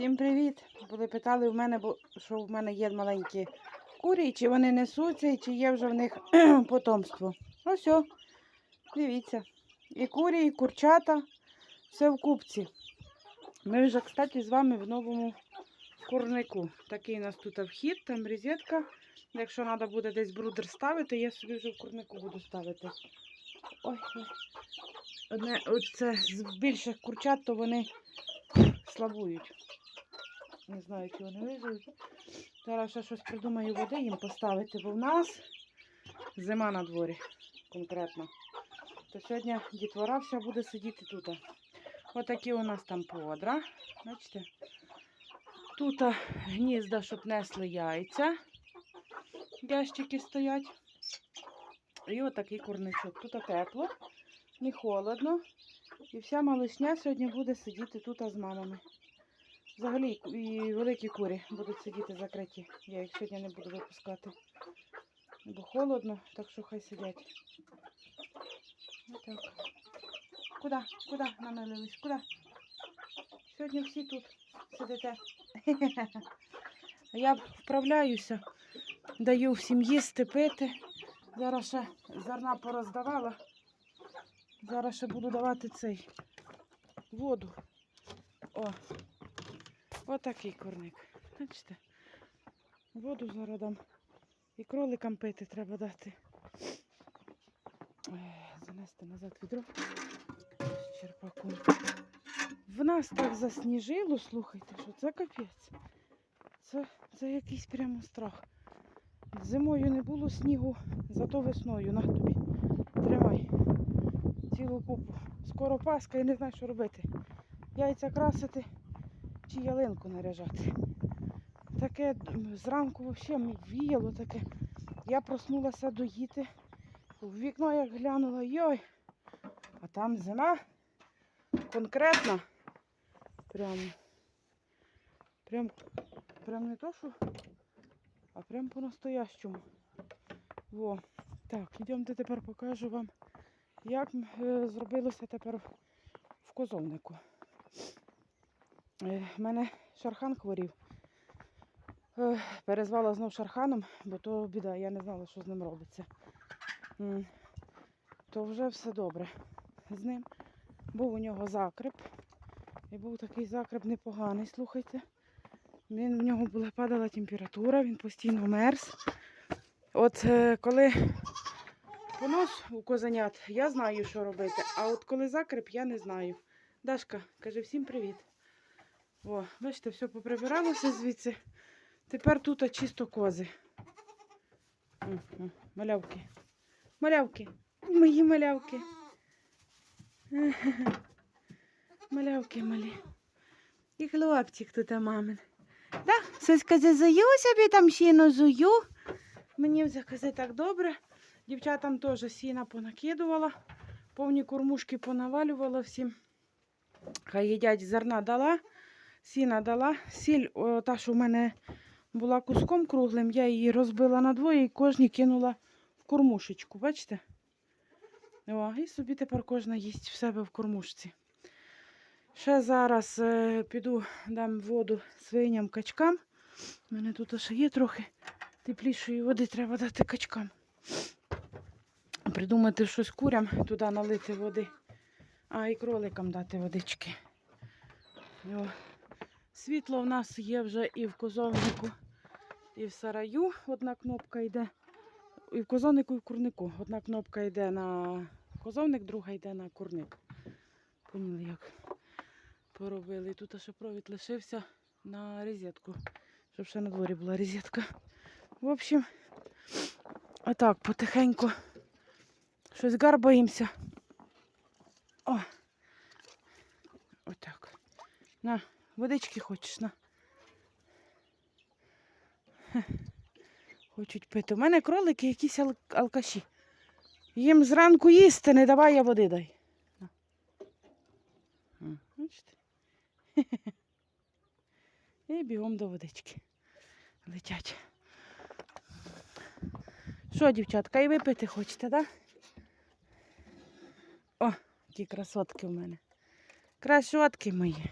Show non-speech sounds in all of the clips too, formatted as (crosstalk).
Всім привіт! Були питали в мене, бо що в мене є маленькі курі, чи вони несуться, і чи є вже в них (clears throat) потомство. Ось, о, дивіться. І курі, і курчата, все в купці. Ми вже, кстати, з вами в новому курнику. Такий у нас тут вхід, там розетка. Якщо треба буде десь брудер ставити, я собі вже в курнику буду ставити. Ой. Одне, оце з більших курчат, то вони слабують. Не знаю, чи вони виживуть. Зараз ще щось придумаю води їм поставити, бо в нас зима на дворі конкретно. То сьогодні дітвора вся буде сидіти тут. Отакі у нас там подра. Бачите? Тут гнізда, щоб несли яйця. Ящики стоять. І отакий курничок. Тут тепло, не холодно. І вся малишня сьогодні буде сидіти тут з мамами. Взагалі і великі курі будуть сидіти закриті. Я їх сьогодні не буду випускати. Бо холодно, так що хай сидять. Отак. Куди? Куди намилились? Куди? Сьогодні всі тут сидите. (laughs) Я вправляюся, даю всім їсти, пити. Зараз ще зерна пороздавала. Зараз ще буду давати цей воду. О, отакий курник. Бачите? Воду зараз дам. І кроликам пити треба дати. Занести назад відро з черпаком. В нас так засніжило, слухайте, що це капець. Це, це якийсь прямо страх. Зимою не було снігу, зато весною на тобі. Тримай цілу купу. Скоро Пасха і не знаю, що робити. Яйця красити чи ялинку наряжати. Таке зранку взагалі віяло таке. Я проснулася доїти. В вікно як глянула, йой, а там зима конкретна. Прям, прям, прям не то, що, а прям по-настоящому. Во. Так, йдемте тепер покажу вам як е, зробилося тепер в- в козовнику. Е, в мене шархан хворів. Е, Перезвала знов шарханом, бо то біда, я не знала, що з ним робиться. То вже все добре з ним. Був у нього закреп. І був такий закреп непоганий, слухайте. Він, в нього була падала температура, він постійно мерз. От е, коли понос у козенят, я знаю, що робити. А от коли закреп, я не знаю. Дашка, каже всім привіт. О, бачите, все поприбиралося звідси. Тепер тут чисто кози. М, м, Малявки. Малявки. Мої малявки. (laughs) Малявки малі. І хлопчик тут мамин. Да? Соська зазую собі там сіно зую. Мені вже кази так добре. Дівчатам теж сіна понакидувала, повні кормушки понавалювала всім. Хай їдять зерна дала, сіна дала. Сіль, о, та, що в мене була куском круглим, я її розбила на двоє і кожній кинула в кормушечку. Бачите? О, і собі тепер кожна їсть в себе в кормушці. Ще зараз е, піду дам воду свиням качкам. У мене тут ще є трохи теплішої води, треба дати качкам придумати щось курям, туди налити води, а і кроликам дати водички. О. Світло в нас є вже і в козовнику, і в сараю. Одна кнопка йде. І в козовнику, і в курнику. Одна кнопка йде на козовник, друга йде на курник. Поняли, як поробили. Тут ще провід лишився на розетку, щоб ще на дворі була розетка. В общем, отак потихеньку щось гарбаємося. О! Отак. На, водички хочеш, на. Хочуть пити. У мене кролики якісь ал- алкаші. Їм зранку їсти, не давай я води дай. Бачите? І бігом до водички. Летять. Що, дівчатка, і ви пити хочете, так? Да? О, які красотки в мене. Красотки мої.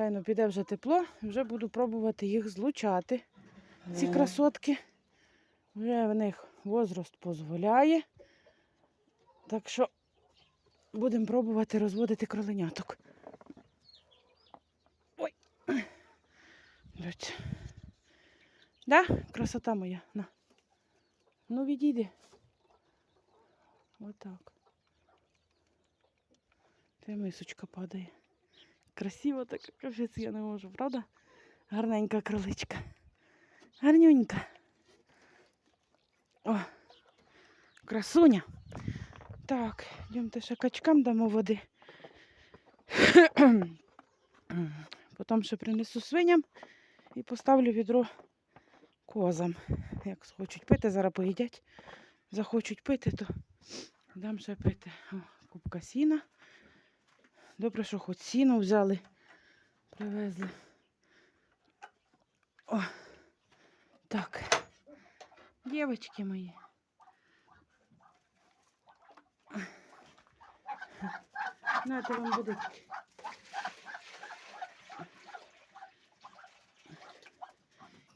Хай ну піде вже тепло, вже буду пробувати їх злучати. Ці красотки. Вже в них возраст дозволяє. Так що будемо пробувати розводити кроленяток. Ой. Дивіться. Да? Красота моя. На. Ну, відійди. Отак. Та мисочка падає. Красиво так, капець я не можу, правда? Гарненька кроличка. Гарнюнька. О, красуня. Так, йдемте ще качкам дамо води. (clears throat) Потім ще принесу свиням і поставлю відро козам. Як хочуть пити, зараз поїдять. Захочуть пити, то дам ще пити. О, кубка сіна. Добре, що хоч сіно взяли, привезли. О, так. Дівчатки мої. Нате вам водички.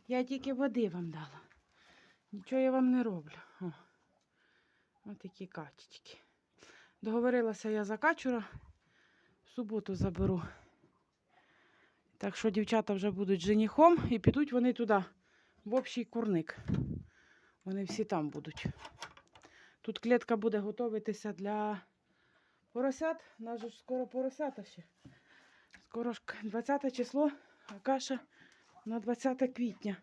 Я тільки води вам дала. Нічого я вам не роблю. О, ось такі качечки. Договорилася я за качура. Суботу заберу. Так що дівчата вже будуть женихом і підуть вони туди, в общий курник. Вони всі там будуть. Тут клітка буде готуватися для поросят. У нас ж скоро поросята ще. Скоро ж 20 число, а каша на 20 квітня.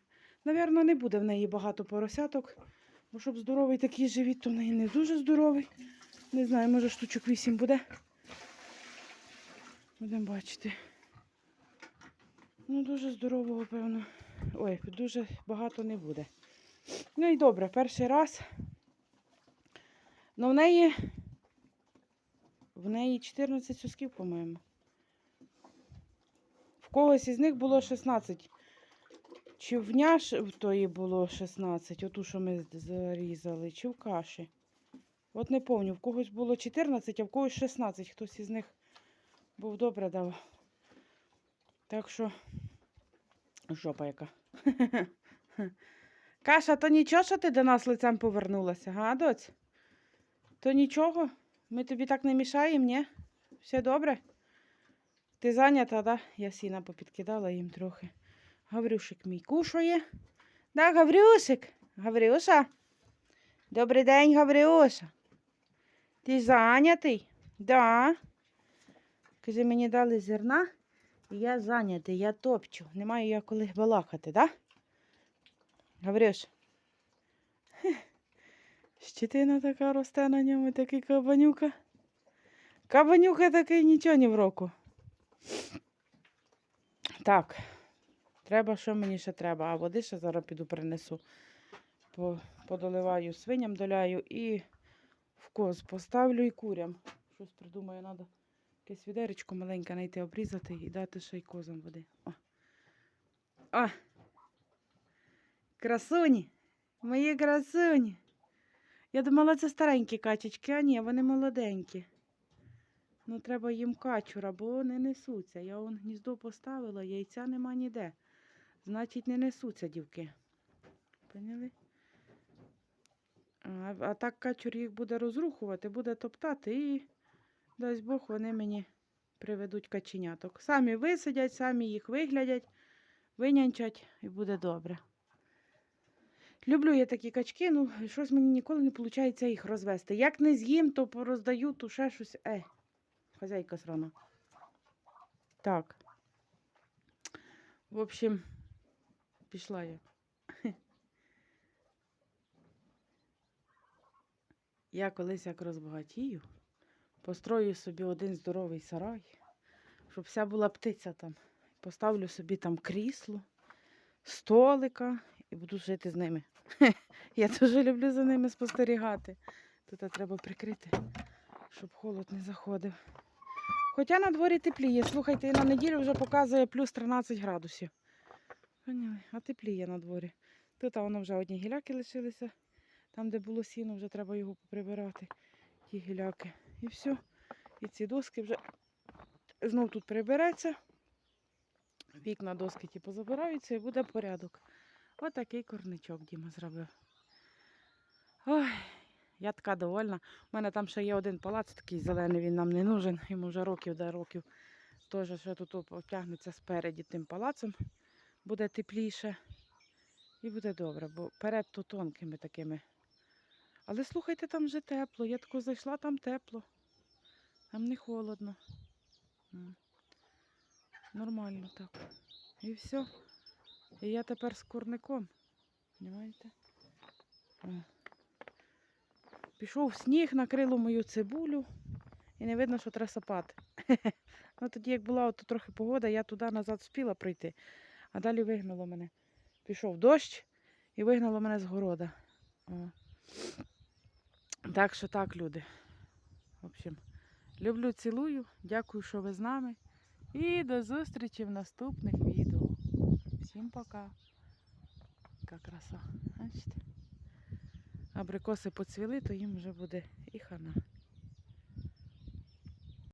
Навірно, не буде в неї багато поросяток. Бо щоб здоровий такий живіт, то в неї не дуже здоровий. Не знаю, може штучок 8 буде. Будемо бачити. Ну, дуже здорового, певно. Ой, дуже багато не буде. Ну і добре, перший раз. Ну, в неї. В неї 14 сосків, по-моєму. В когось із них було 16. Чи в няш в тої було 16, оту, що ми зарізали, чи в каші. От не пам'ятаю, в когось було 14, а в когось 16. Хтось із них був добре давав. Так що, жопа яка. (laughs) Каша, то нічого, що ти до нас лицем повернулася, га, доць? То нічого? Ми тобі так не мішаємо, ні? Все добре? Ти зайнята, да? Я сіна попідкидала їм трохи. Гаврюшик мій кушає. Да, Гаврюшик? Гаврюша? Добрий день, Гаврюша. Ти зайнятий? Да. Каже, мені дали зерна, і я зайнятий, я топчу. Не маю я коли балакати, да? Гаврюш. Хе. Щетина така росте на ньому, такий кабанюка. Кабанюка такий нічого не в року. Так. Треба, що мені ще треба? А води ще зараз піду принесу. Подоливаю свиням доляю і в коз поставлю і курям. Щось придумаю, треба якесь відеречко маленьке знайти, обрізати і дати ще й козам води. О. О. Красуні. Мої красуні. Я думала, це старенькі качечки, а ні, вони молоденькі. Ну, треба їм качура, бо вони несуться. Я вон гніздо поставила, яйця нема ніде. Значить, не несуться дівки. Поняли? А, а так качур їх буде розрухувати, буде топтати і, дасть Бог, вони мені приведуть каченяток. Самі висидять, самі їх виглядять, винянчать і буде добре. Люблю я такі качки, ну щось мені ніколи не виходить їх розвести. Як не з'їм, то пороздаю, то ще щось. Е, хазяйка срана. Так. В общем, пішла я. (laughs) Я колись як розбагатію, построю собі один здоровий сарай, щоб вся була птиця там. Поставлю собі там крісло, столика і буду жити з ними. (laughs) Я дуже люблю за ними спостерігати. Тут треба прикрити, щоб холод не заходив. Хоча на дворі тепліє. Слухайте, і на неділю вже показує плюс 13 градусів. А тепліє на дворі. Тут воно вже одні гіляки лишилися. Там, де було сіно, вже треба його поприбирати. Ті гіляки. І все. І ці доски вже знов тут прибереться. Вікна доски ті позабираються і буде порядок. Отакий корничок Діма зробив. Ой, я така довольна. У мене там ще є один палац такий зелений, він нам не нужен. Йому вже років до років. Теж ще тут потягнеться спереді тим палацом. Буде тепліше. І буде добре, бо перед то тонкими такими. Але слухайте, там вже тепло. Я тако зайшла, там тепло. Там не холодно. Нормально так. І все. І я тепер з курником. Понимаєте? О. Пішов сніг, накрило мою цибулю. І не видно, що треба сапати. (laughs) ну тоді, як була от трохи погода, я туди назад спіла пройти, а далі вигнало мене. Пішов дощ і вигнало мене з города. О. Так що так, люди. В общем, люблю, цілую. Дякую, що ви з нами. І до зустрічі в наступних відео. Всім пока. Яка краса. Бачите? Абрикоси поцвіли, то їм вже буде і хана.